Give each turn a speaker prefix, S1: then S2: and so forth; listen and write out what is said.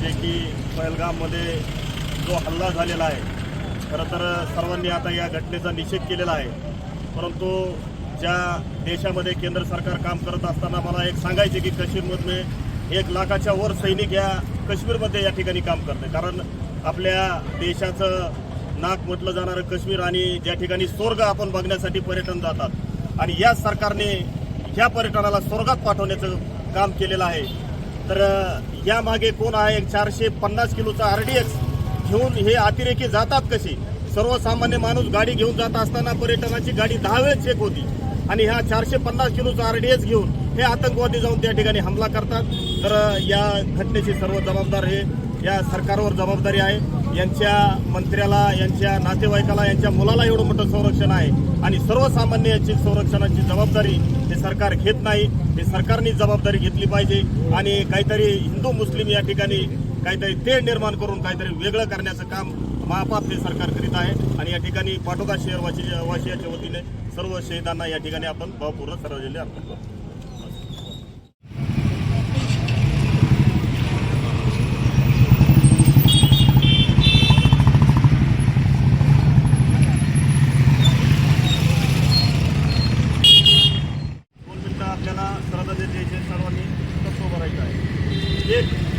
S1: जे की पहलगाममध्ये जो हल्ला झालेला आहे खरं तर सर्वांनी आता या घटनेचा निषेध केलेला आहे. परंतु ज्या देशामध्ये केंद्र सरकार काम करत असताना मला एक सांगायचे की काश्मीरमधले एक लाखाच्या वर सैनिक या काश्मीरमध्ये या ठिकाणी काम करते. कारण आपल्या देशाचं नाक म्हटलं जाणारं काश्मीर आणि ज्या ठिकाणी स्वर्ग आपण बघण्यासाठी पर्यटन जातात. आणि या सरकारने ह्या पर्यटनाला स्वर्गात पाठवण्याचं काम केलेलं आहे. तर यामागे कोण आहे? एक चारशे पन्नास किलोचा आर डी एक्स घेऊन हे अतिरेकी जातात कसे? सर्वसामान्य माणूस गाडी घेऊन जात असताना पर्यटनाची गाडी दहा वेळेस चेक होती. आणि ह्या चारशे पन्नास किलोचा आर डी एक्स घेऊन हे आतंकवादी जाऊन त्या ठिकाणी हमला करतात. तर या घटनेची सर्व जबाबदार हे या सरकारवर जबाबदारी आहे. यांच्या मंत्र्याला यांच्या नातेवाईकाला यांच्या मुलाला एवढं मोठं संरक्षण आहे. आणि सर्वसामान्य याची संरक्षणाची जबाबदारी सरकार घेत नाही. हे सरकारने जबाबदारी घेतली पाहिजे. आणि काहीतरी हिंदू मुस्लिम या ठिकाणी काहीतरी तेढ निर्माण करून काहीतरी वेगळं करण्याचं काम महापाप हे सरकार करीत आहे. आणि या ठिकाणी पाटोदा शहर वाशी वाशियाच्या वतीने सर्व शहीदांना या ठिकाणी आपण भावपूर्ण श्रद्धांजली अर्पण करतो महाराजांच्या जय सर्वांनी तसं भरायचं आहे. एक